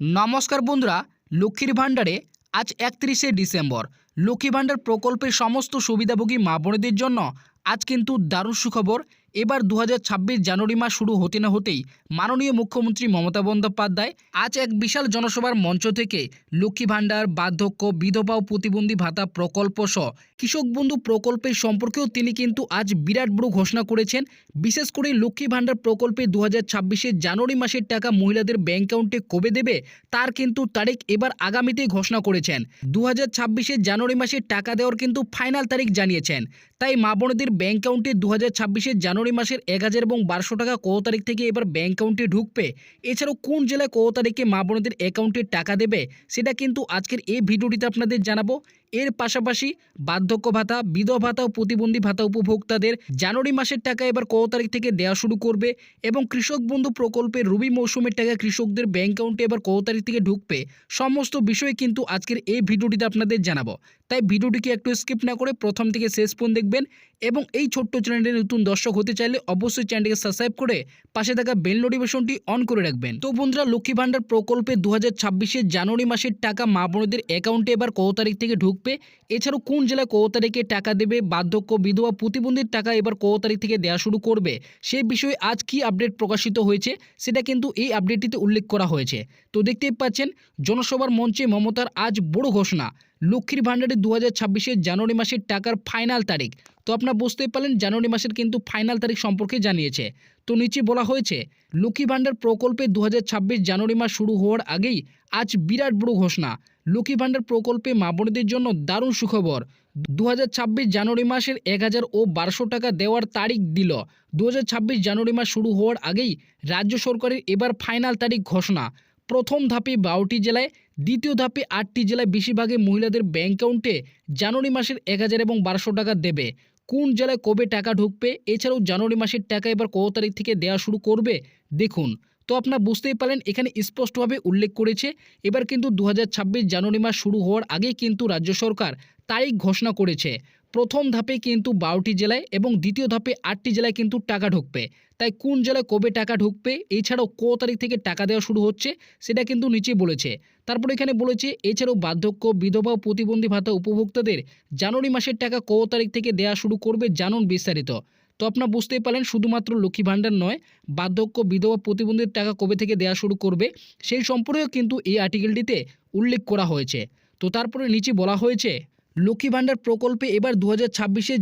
নমস্কার বন্ধুরা, লক্ষ্মীর ভাণ্ডারে আজ একত্রিশে ডিসেম্বর। লক্ষ্মী ভাণ্ডার প্রকল্পের সমস্ত সুবিধাভোগী মা বোনেদের জন্য আজ কিন্তু দারুণ সুখবর। এবার দু হাজার ছাব্বিশ জানুয়ারি মাস শুরু হতে না হতেই মাননীয় মুখ্যমন্ত্রী মমতা বন্দ্যোপাধ্যায় আজ এক বিশাল জনসভার মঞ্চ থেকে লক্ষ্মী ভাণ্ডার, বার্ধক্য, বিধবা ও প্রতিবন্ধী ভাতা প্রকল্প সহ কৃষক বন্ধু প্রকল্পের সম্পর্কেও তিনি কিন্তু আজ বিরাট বড় ঘোষণা করেছেন। বিশেষ করে লক্ষ্মী ভাণ্ডার প্রকল্পে দু হাজার জানুয়ারি মাসের টাকা মহিলাদের ব্যাংক অ্যাকাউন্টে কবে দেবে তার কিন্তু তারিখ এবার আগামীতে ঘোষণা করেছেন। দু হাজার জানুয়ারি মাসের টাকা দেওয়ার কিন্তু ফাইনাল তারিখ জানিয়েছেন। তাই মা বোনদের ব্যাংক অ্যাকাউন্টে দু হাজার জানুয়ারি মাসের এক হাজার এবং বারোশো টাকা কত তারিখ থেকে এবার ব্যাঙ্ক অ্যাকাউন্টে ঢুকবে? এছাড়াও কোন জেলায় কত তারিখে মা বোনদের অ্যাকাউন্টে টাকা দেবে? সেটা কিন্তু আজকের এই ভিডিওটিতে আপনাদের জানাব। এর পাশাপাশি বার্ধক্য ভাতা, বিধবা ভাতা ও প্রতিবন্ধী ভাতা উপভোক্তাদের জানুয়ারি মাসের টাকা এবার কত তারিখ থেকে দেওয়া শুরু করবে এবং কৃষক বন্ধু প্রকল্পের রবি মৌসুমের টাকা কৃষকদের ব্যাংক অ্যাকাউন্টে এবার কত তারিখ থেকে ঢুকবে সমস্ত বিষয়ে কিন্তু আজকের এই ভিডিওটিতে আপনাদের জানাব। তাই ভিডিওটিকে একটু স্কিপ না করে প্রথম থেকে শেষ পর্যন্ত দেখবেন এবং এই ছোট্ট চ্যানেলে নতুন দর্শক হতে চাইলে অবশ্যই চ্যানেলটিকে সাবস্ক্রাইব করে পাশে থাকা বেল নোটিফিকেশনটি অন করে রাখবেন। তো বন্ধুরা, লক্ষ্মী ভাণ্ডার প্রকল্পে দু হাজার জানুয়ারি মাসের টাকা মা বোনদের অ্যাকাউন্টে এবার কত তারিখ থেকে ঢুকবে এছাড়াও কোন জেলায় কত তারিখে টাকা দেবে, বার্ধক্য, বিধবা, প্রতিবন্ধীর টাকা এবার কত তারিখ থেকে দেওয়া শুরু করবে, সে বিষয়ে আজ কি আপডেট প্রকাশিত হয়েছে, সেটা কিন্তু এই আপডেটটিতে উল্লেখ করা হয়েছে। তো দেখতেই পাচ্ছেন, জনসভার মঞ্চে মমতার আজ বড় ঘোষণা, লক্ষ্মীর ভাণ্ডারে দু হাজার জানুয়ারি মাসের টাকার ফাইনাল তারিখ। তো আপনারা বুঝতেই পারলেন, জানুয়ারি মাসের কিন্তু ফাইনাল তারিখ সম্পর্কে জানিয়েছে। তো নিচে বলা হয়েছে লক্ষ্মী ভাণ্ডার প্রকল্পে দু হাজার ছাব্বিশ জানুয়ারি মাস শুরু হওয়ার আগেই আজ বিরাট বড় ঘোষণা লক্ষ্মী ভাণ্ডার প্রকল্পে মা বোনেদের জন্য দারুণ সুখবর। দু হাজার ছাব্বিশ জানুয়ারি মাসের এক হাজার ও বারোশো টাকা দেওয়ার তারিখ দিল। দু হাজার ছাব্বিশ জানুয়ারি মাস শুরু হওয়ার আগেই রাজ্য সরকারের এবার ফাইনাল তারিখ ঘোষণা। প্রথম ধাপে বারোটি জেলায়, দ্বিতীয় ধাপে আটটি জেলায় বেশিরভাগে মহিলাদের ব্যাংক অ্যাকাউন্টে জানুয়ারি মাসের এক হাজার এবং বারোশো টাকা দেবে। কোন জেলায় কবে টাকা ঢুকবে, এছাড়াও জানুয়ারি মাসের টাকা এবার কত তারিখ থেকে দেওয়া শুরু করবে, দেখুন। তো আপনারা বুঝতেই পারেন এখানে স্পষ্টভাবে উল্লেখ করেছে, এবার কিন্তু দু হাজার ছাব্বিশ জানুয়ারি মাস শুরু হওয়ার আগেই কিন্তু রাজ্য সরকার তারিখ ঘোষণা করেছে। প্রথম ধাপে কিন্তু বারোটি জেলায় এবং দ্বিতীয় ধাপে আটটি জেলায় কিন্তু টাকা ঢুকবে। তাই কোন জেলায় কবে টাকা ঢুকবে, এছাড়াও কত তারিখ থেকে টাকা দেওয়া শুরু হচ্ছে, সেটা কিন্তু নিচে বলেছে। তারপর এখানে বলেছে, এছাড়াও বার্ধক্য, বিধবা প্রতিবন্ধী ভাতা উপভোক্তাদের জানুয়ারি মাসের টাকা কত তারিখ থেকে দেওয়া শুরু করবে জানুন বিস্তারিত। তো আপনারা বুঝতেই পারেন শুধুমাত্র লক্ষ্মী ভাণ্ডার নয়, বার্ধক্য, বিধবা প্রতিবন্ধীর টাকা কবে থেকে দেওয়া শুরু করবে, সেই সম্পর্কেও কিন্তু এই আর্টিকেলটিতে উল্লেখ করা হয়েছে। তো তারপরে নিচে বলা হয়েছে, লক্ষ্মী ভাণ্ডার প্রকল্পে এবার দু হাজার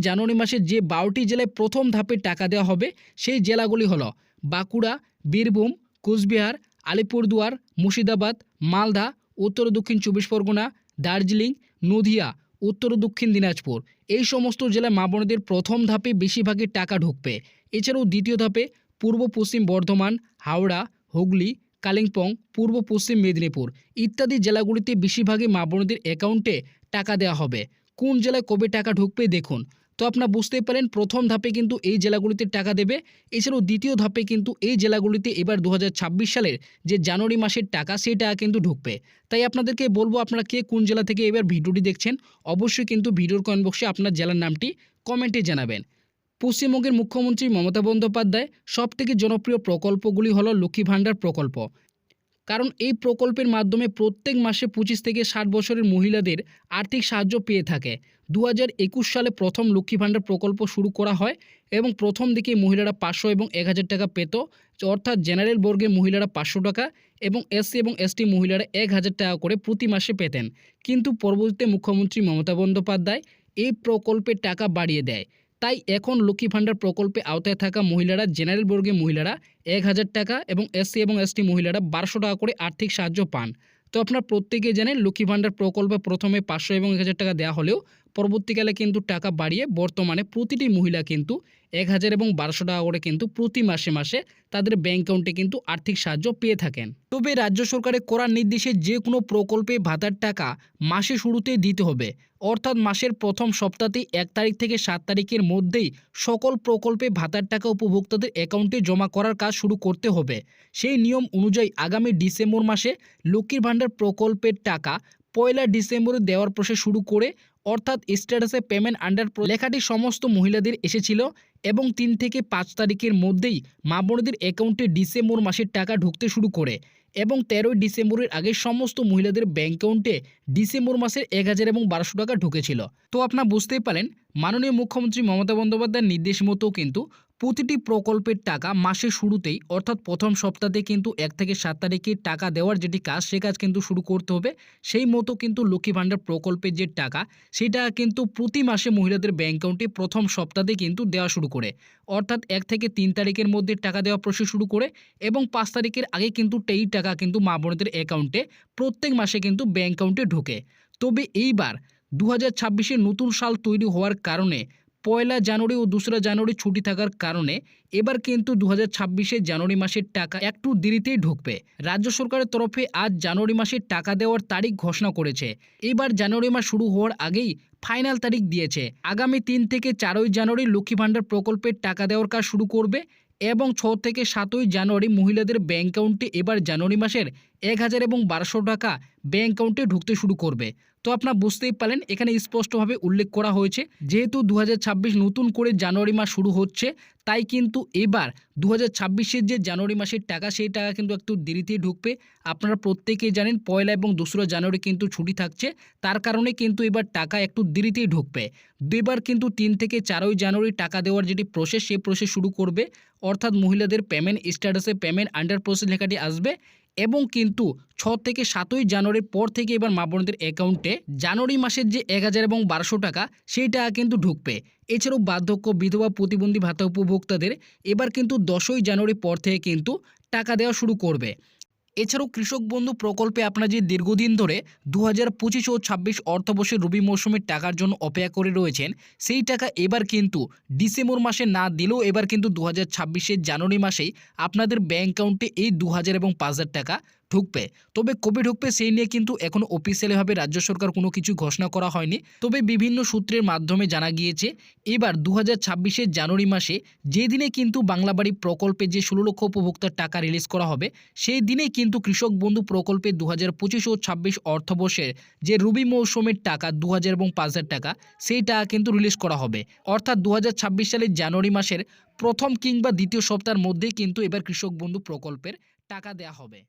জানুয়ারি মাসে যে বারোটি জেলায় প্রথম ধাপে টাকা দেওয়া হবে, সেই জেলাগুলি হলো বাঁকুড়া, বীরভূম, কোচবিহার, আলিপুরদুয়ার, মুর্শিদাবাদ, মালদা, উত্তর দক্ষিণ চব্বিশ পরগনা, দার্জিলিং, নদিয়া উত্তর ও দক্ষিণ দিনাজপুর। এই সমস্ত জেলায় মা বোনেদের প্রথম ধাপে বেশিরভাগই টাকা ঢুকবে। এছাড়াও দ্বিতীয় ধাপে পূর্ব পশ্চিম বর্ধমান, হাওড়া, হুগলি, কালিম্পং, পূর্ব পশ্চিম মেদিনীপুর ইত্যাদি জেলাগুলিতে বেশিরভাগই মা বোনদের অ্যাকাউন্টে টাকা দেওয়া হবে। কোন জেলায় কবে টাকা ঢুকবে দেখুন। তো আপনারা বুঝতেই পারেন, প্রথম ধাপে কিন্তু এই জেলাগুলিতে টাকা দেবে। এছাড়াও দ্বিতীয় ধাপে কিন্তু এই জেলাগুলিতে এবার দু হাজার ছাব্বিশ সালের যে জানুয়ারি মাসের টাকা সেই টাকা কিন্তু ঢুকবে। তাই আপনাদেরকে বলব, আপনারা কে কোন জেলা থেকে এবার ভিডিওটি দেখছেন, অবশ্যই কিন্তু ভিডিওর কমেন্ট বক্সে আপনার জেলার নামটি কমেন্টে জানাবেন। পশ্চিমবঙ্গের মুখ্যমন্ত্রী মমতা বন্দ্যোপাধ্যায়, সবথেকে জনপ্রিয় প্রকল্পগুলি হলো লক্ষ্মী ভাণ্ডার প্রকল্প। কারণ এই প্রকল্পের মাধ্যমে প্রত্যেক মাসে পঁচিশ থেকে ষাট বছরের মহিলাদের আর্থিক সাহায্য পেয়ে থাকে। দু একুশ সালে প্রথম লক্ষ্মী ভাণ্ডার প্রকল্প শুরু করা হয় এবং প্রথম দিকে মহিলারা পাঁচশো এবং এক হাজার টাকা পেত, অর্থাৎ জেনারেল বর্গের মহিলারা পাঁচশো টাকা এবং এসসি এবং এসটি মহিলারা এক হাজার টাকা করে প্রতি মাসে পেতেন। কিন্তু পরবর্তীতে মুখ্যমন্ত্রী মমতা বন্দ্যোপাধ্যায় এই প্রকল্পের টাকা বাড়িয়ে দেয়। তাই এখন লক্ষ্মী ভাণ্ডার প্রকল্পে আওতায় থাকা মহিলারা, জেনারেল বর্গের মহিলারা এক হাজার টাকা এবং এসসি এবং এসটি মহিলারা বারোশো টাকা করে আর্থিক সাহায্য পান। তো আপনার প্রত্যেকে জানেন লক্ষ্মী ভাণ্ডার প্রকল্পে প্রথমে পাঁচশো এবং এক হাজার টাকা দেওয়া হলেও পরবর্তীকালে কিন্তু টাকা বাড়িয়ে বর্তমানে প্রতিটি মহিলা কিন্তু এক হাজার এবং বারোশো টাকা করে কিন্তু প্রতি মাসে মাসে তাদের ব্যাংক অ্যাকাউন্টে কিন্তু আর্থিক সাহায্য পেয়ে থাকেন। তবে রাজ্য সরকারের করার নির্দেশে যে কোনো প্রকল্পে ভাতার টাকা মাসে শুরুতেই দিতে হবে। অর্থাৎ মাসের প্রথম সপ্তাহতেই এক তারিখ থেকে সাত তারিখের মধ্যেই সকল প্রকল্পে ভাতার টাকা উপভোক্তাদের অ্যাকাউন্টে জমা করার কাজ শুরু করতে হবে। সেই নিয়ম অনুযায়ী আগামী ডিসেম্বর মাসে লক্ষ্মীর ভাণ্ডার প্রকল্পের টাকা পয়লা ডিসেম্বরে দেওয়ার প্রসেস শুরু করে অর্থাৎ স্ট্যাটাসে পেমেন্ট আন্ডার লেখাটি সমস্ত মহিলাদের এসেছিল এবং তিন থেকে পাঁচ তারিখের মধ্যেই মা বোনদের অ্যাকাউন্টে ডিসেম্বর মাসের টাকা ঢুকতে শুরু করে এবং তেরোই ডিসেম্বরের আগে সমস্ত মহিলাদের ব্যাঙ্ক অ্যাকাউন্টে ডিসেম্বর মাসের এক হাজার এবং বারোশো টাকা ঢুকেছিল। তো আপনার বুঝতেই পারেন, মাননীয় মুখ্যমন্ত্রী মমতা বন্দ্যোপাধ্যায়ের নির্দেশ মতো কিন্তু প্রতিটি প্রকল্পের টাকা মাসের শুরুতেই, অর্থাৎ প্রথম সপ্তাহে কিন্তু এক থেকে সাত তারিখে টাকা দেওয়ার যেটি কাজ, সে কাজ কিন্তু শুরু করতে হবে। সেই মতো কিন্তু লক্ষ্মী ভাণ্ডার প্রকল্পের যে টাকা, সেটা কিন্তু প্রতি মাসে মহিলাদের ব্যাংক অ্যাকাউন্টে প্রথম সপ্তাহে কিন্তু দেওয়া শুরু করে। অর্থাৎ এক থেকে তিন তারিখের মধ্যে টাকা দেওয়া প্রসেস শুরু করে এবং পাঁচ তারিখের আগে কিন্তু এই টাকা কিন্তু মা বোনদের অ্যাকাউন্টে প্রত্যেক মাসে কিন্তু ব্যাংক অ্যাকাউন্টে ঢোকে। তবে এইবার দু হাজার নতুন সাল তৈরি হওয়ার কারণে পয়লা জানুয়ারি ও দোসরা জানুয়ারি ছুটি থাকার কারণে এবার কিন্তু দু হাজার জানুয়ারি মাসের টাকা একটু দেরিতেই ঢুকবে। রাজ্য সরকারের তরফে আজ জানুয়ারি মাসের টাকা দেওয়ার তারিখ ঘোষণা করেছে। এবার জানুয়ারি মাস শুরু হওয়ার আগেই ফাইনাল তারিখ দিয়েছে। আগামী তিন থেকে চারই জানুয়ারি লক্ষ্মী ভাণ্ডার প্রকল্পের টাকা দেওয়ার কাজ শুরু করবে এবং ছ থেকে সাতই জানুয়ারি মহিলাদের ব্যাংক অ্যাকাউন্টে এবার জানুয়ারি মাসের এক হাজার এবং বারোশো টাকা ব্যাংক অ্যাকাউন্টে ঢুকতে শুরু করবে। তো আপনারা বুঝতেই পারলেন, এখানে স্পষ্টভাবে উল্লেখ করা হয়েছে, যেহেতু দু হাজার ছাব্বিশ নতুন করে জানুয়ারি মাস শুরু হচ্ছে, তাই কিন্তু এবার দু হাজার যে জানুয়ারি মাসের টাকা, সেই টাকা কিন্তু একটু দেরিতেই ঢুকবে। আপনারা প্রত্যেকেই জানেন, পয়লা এবং দোসরা জানুয়ারি কিন্তু ছুটি থাকছে, তার কারণে কিন্তু এবার টাকা একটু দেরিতেই ঢুকবে। দুইবার কিন্তু তিন থেকে চারই জানুয়ারি টাকা দেওয়ার যেটি প্রসেস সেই প্রসেস শুরু করবে, অর্থাৎ মহিলাদের পেমেন্ট স্ট্যাটাসে পেমেন্ট আন্ডার প্রসেস লেখাটি আসবে এবং কিন্তু ছ থেকে সাতই জানুয়ারির পর থেকে এবার মা বোনদের অ্যাকাউন্টে জানুয়ারি মাসের যে এক হাজার এবং বারোশো টাকা সেই টাকা কিন্তু ঢুকবে। এছাড়াও বার্ধক্য, বিধবা, প্রতিবন্ধী ভাতা উপভোক্তাদের এবার কিন্তু দশই জানুয়ারি পর থেকে কিন্তু টাকা দেওয়া শুরু করবে। এছাড়াও কৃষক বন্ধু প্রকল্পে আপনারা যে দীর্ঘদিন ধরে দু হাজার পঁচিশ ও ছাব্বিশ অর্থবর্ষের রবি মৌসুমের টাকার জন্য অপেক্ষা করে রয়েছেন, সেই টাকা এবার কিন্তু ডিসেম্বর মাসে না দিলেও এবার কিন্তু দু হাজার ছাব্বিশের জানুয়ারি মাসেই আপনাদের ব্যাঙ্ক অ্যাকাউন্টে এই দু হাজার এবং পাঁচ হাজার টাকা ঢুকবে। তবে কবে ঢুকবে সেই নিয়ে কিন্তু এখনও অফিসিয়ালিভাবে রাজ্য সরকার কোনো কিছু ঘোষণা করা হয়নি। তবে বিভিন্ন সূত্রের মাধ্যমে জানা গিয়েছে, এবার দু হাজার জানুয়ারি মাসে যে দিনে কিন্তু বাংলাবাড়ি প্রকল্পে যে ষোলো লক্ষ উপভোক্তার টাকা রিলিজ করা হবে, সেই দিনেই কিন্তু কৃষক বন্ধু প্রকল্পে দু হাজার পঁচিশ ও ছাব্বিশ অর্থবর্ষের যে রবি মৌসুমের টাকা দু হাজার এবং পাঁচ হাজার টাকা, সেই টাকা কিন্তু রিলিজ করা হবে। অর্থাৎ দু হাজার ছাব্বিশ সালের জানুয়ারি মাসের প্রথম কিংবা দ্বিতীয় সপ্তাহের মধ্যেই কিন্তু এবার কৃষক বন্ধু প্রকল্পের টাকা দেওয়া হবে।